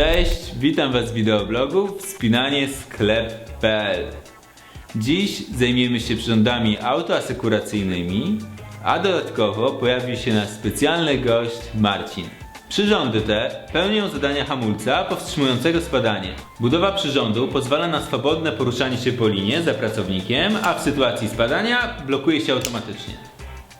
Cześć, witam Was z wideoblogu wspinanie sklep.pl Dziś zajmiemy się przyrządami autoasekuracyjnymi, a dodatkowo pojawi się nasz specjalny gość Marcin. Przyrządy te pełnią zadania hamulca powstrzymującego spadanie. Budowa przyrządu pozwala na swobodne poruszanie się po linie za pracownikiem, a w sytuacji spadania blokuje się automatycznie.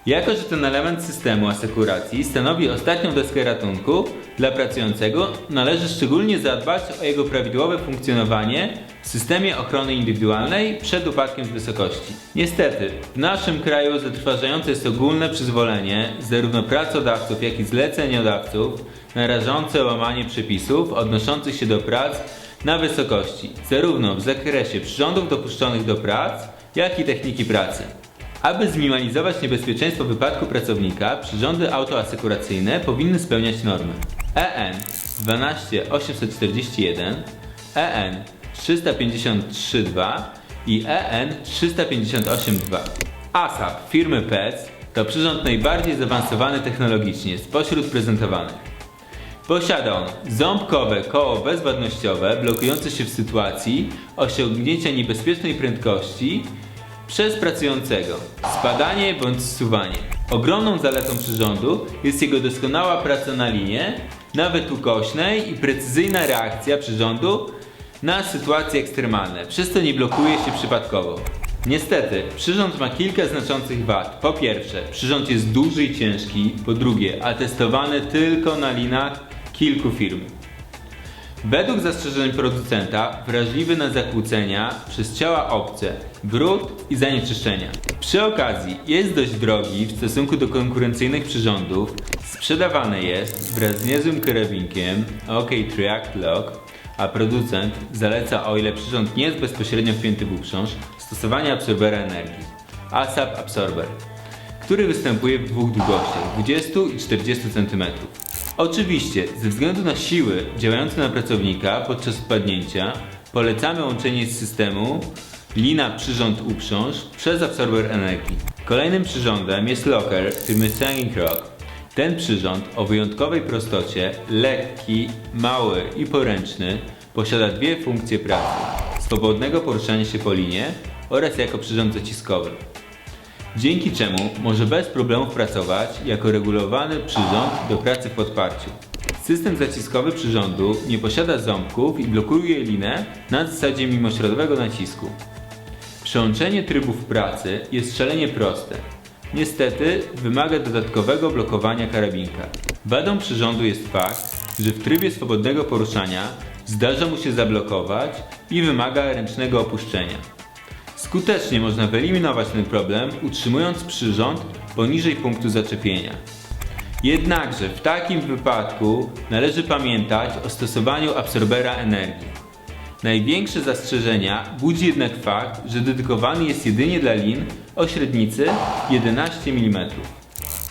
Jako, że ten element systemu asekuracji stanowi ostatnią deskę ratunku dla pracującego, należy szczególnie zadbać o jego prawidłowe funkcjonowanie w systemie ochrony indywidualnej przed upadkiem z wysokości. Niestety, w naszym kraju zatrważające jest ogólne przyzwolenie zarówno pracodawców, jak i zleceniodawców na rażące łamanie przepisów odnoszących się do prac na wysokości, zarówno w zakresie przyrządów dopuszczonych do prac, jak i techniki pracy. Aby zminimalizować niebezpieczeństwo wypadku pracownika, przyrządy autoasekuracyjne powinny spełniać normy EN 12841, EN 353.2 i EN 358.2. ASAP firmy PEC to przyrząd najbardziej zaawansowany technologicznie spośród prezentowanych. Posiada on ząbkowe koło bezwładnościowe blokujące się w sytuacji osiągnięcia niebezpiecznej prędkości przez pracującego, spadanie bądź zsuwanie. Ogromną zaletą przyrządu jest jego doskonała praca na linie, nawet ukośnej i precyzyjna reakcja przyrządu na sytuacje ekstremalne, przez co nie blokuje się przypadkowo. Niestety, przyrząd ma kilka znaczących wad. Po pierwsze, przyrząd jest duży i ciężki. Po drugie, atestowany tylko na linach kilku firm. Według zastrzeżeń producenta wrażliwy na zakłócenia przez ciała obce, brud i zanieczyszczenia. Przy okazji jest dość drogi w stosunku do konkurencyjnych przyrządów. Sprzedawany jest wraz z niezłym karabinkiem OK Triact Lock, a producent zaleca o ile przyrząd nie jest bezpośrednio wpięty w uprząż, stosowanie absorbera energii ASAP Absorber, który występuje w dwóch długościach 20 i 40 cm. Oczywiście, ze względu na siły działające na pracownika podczas wpadnięcia, polecamy łączenie z systemu lina przyrząd uprząż przez absorber energii. Kolejnym przyrządem jest locker firmy Sanging Rock. Ten przyrząd o wyjątkowej prostocie, lekki, mały i poręczny, posiada dwie funkcje pracy: swobodnego poruszania się po linie oraz jako przyrząd zaciskowy dzięki czemu może bez problemów pracować jako regulowany przyrząd do pracy w podparciu. System zaciskowy przyrządu nie posiada ząbków i blokuje linę na zasadzie mimośrodowego nacisku. Przełączenie trybów pracy jest szalenie proste. Niestety wymaga dodatkowego blokowania karabinka. Wadą przyrządu jest fakt, że w trybie swobodnego poruszania zdarza mu się zablokować i wymaga ręcznego opuszczenia. Skutecznie można wyeliminować ten problem, utrzymując przyrząd poniżej punktu zaczepienia. Jednakże w takim wypadku należy pamiętać o stosowaniu absorbera energii. Największe zastrzeżenia budzi jednak fakt, że dedykowany jest jedynie dla lin o średnicy 11 mm.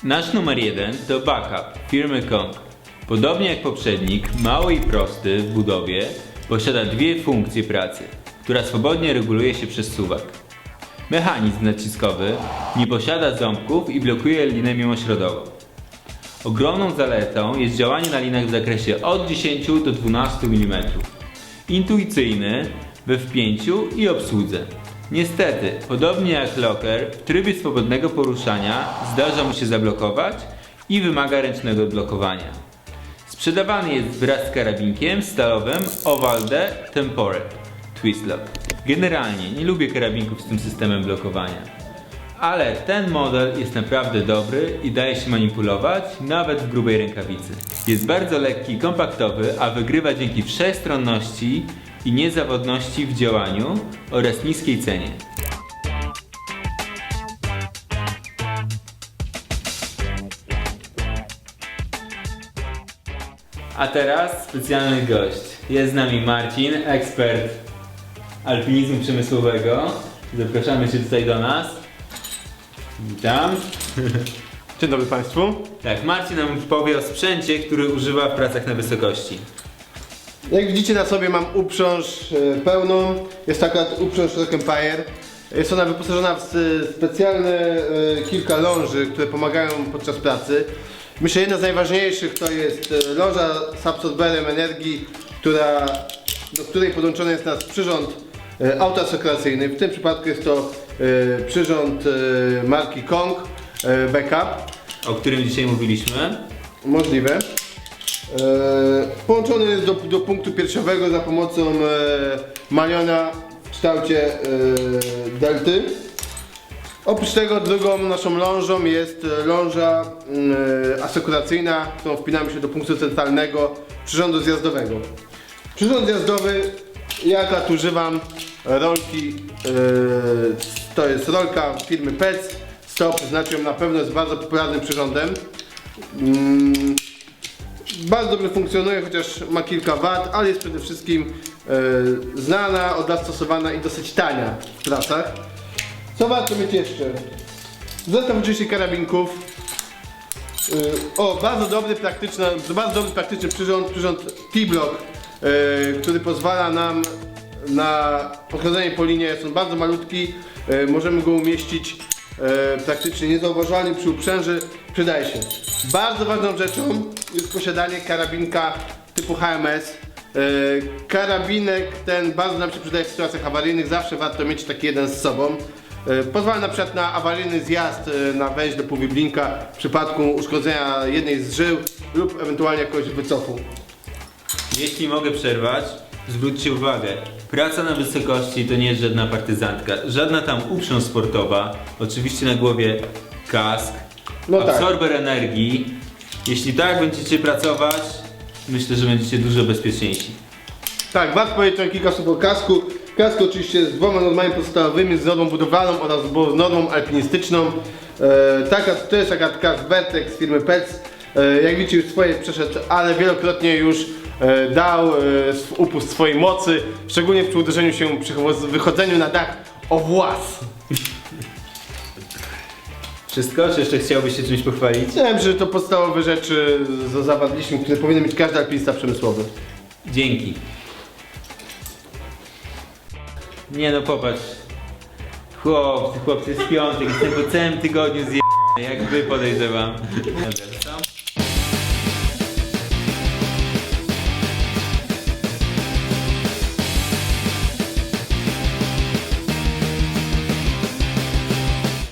Nasz numer jeden to backup firmy Kong. Podobnie jak poprzednik, mały i prosty w budowie, posiada dwie funkcje pracy, która swobodnie reguluje się przez suwak. Mechanizm naciskowy nie posiada ząbków i blokuje linę mimośrodową. Ogromną zaletą jest działanie na linach w zakresie od 10 do 12 mm. Intuicyjny we wpięciu i obsłudze. Niestety, podobnie jak locker, w trybie swobodnego poruszania zdarza mu się zablokować i wymaga ręcznego odblokowania. Sprzedawany jest wraz z karabinkiem stalowym Ovalde Tempore Twist Lock. Generalnie nie lubię karabinków z tym systemem blokowania. Ale ten model jest naprawdę dobry i daje się manipulować nawet w grubej rękawicy. Jest bardzo lekki i kompaktowy, a wygrywa dzięki wszechstronności i niezawodności w działaniu oraz niskiej cenie. A teraz specjalny gość. Jest z nami Marcin, ekspert alpinizmu przemysłowego. Zapraszamy Cię tutaj do nas. Witam. Dzień dobry Państwu. Tak, Marcin nam powie o sprzęcie, który używa w pracach na wysokości. Jak widzicie na sobie mam uprząż e, pełną. Jest taka uprząż Rock Empire. Jest ona wyposażona w s- specjalne e, kilka ląży, które pomagają podczas pracy. Myślę, jedna z najważniejszych to jest e, ląża z absorberem energii która, do której podłączony jest nasz przyrząd e, autoasekuracyjny. W tym przypadku jest to e, przyrząd e, marki Kong Backup. o którym dzisiaj mówiliśmy. Możliwe. Połączony jest do, do punktu piersiowego za pomocą maliona w kształcie delty. Oprócz tego drugą naszą lążą jest ląża e, asekuracyjna, którą wpinamy się do punktu centralnego przyrządu zjazdowego. Przyrząd zjazdowy, ja akurat używam rolki, e, to jest rolka firmy PEC, Stop, znaczy ją na pewno jest bardzo popularnym przyrządem. Mm, bardzo dobrze funkcjonuje, chociaż ma kilka wad, ale jest przede wszystkim e, znana, od lat stosowana i dosyć tania w pracach. Co warto mieć jeszcze? Zestaw oczywiście karabinków. E, o, bardzo dobry, praktyczny, bardzo dobry praktyczny przyrząd, przyrząd T-Block, e, który pozwala nam na podchodzenie po linie. Jest on bardzo malutki, e, możemy go umieścić e, praktycznie niezauważalnie przy uprzęży. Przydaje się. Bardzo ważną rzeczą jest posiadanie karabinka typu HMS. Karabinek ten bardzo nam się przydaje w sytuacjach awaryjnych, zawsze warto mieć taki jeden z sobą. Pozwala na przykład na awaryjny zjazd na wejść do półwiblinka w przypadku uszkodzenia jednej z żył lub ewentualnie jakiegoś wycofu. Jeśli mogę przerwać, zwróćcie uwagę. Praca na wysokości to nie jest żadna partyzantka, żadna tam uprząż sportowa. Oczywiście na głowie kask, No tak. absorber energii. Jeśli tak będziecie pracować, myślę, że będziecie dużo bezpieczniejsi. Tak, warto powiedzieć kilka słów o kasku. Kask oczywiście z dwoma normami podstawowymi, z normą budowlaną oraz z normą alpinistyczną. E, taka, to jest taka kask Vertex firmy PEC. E, jak widzicie już swoje przeszedł, ale wielokrotnie już e, dał e, upust swojej mocy, szczególnie przy uderzeniu się przy wychodzeniu na dach o włas. Wszystko? Czy jeszcze chciałbyś się czymś pochwalić? Myślałem, że to podstawowe rzeczy z- zawarliśmy, które powinien mieć każdy alpinista przemysłowy. Dzięki. Nie no popatrz. Chłopcy, chłopcy jest piątek, jestem po całym tygodniu zje... jak wy podejrzewam. Dobra, co?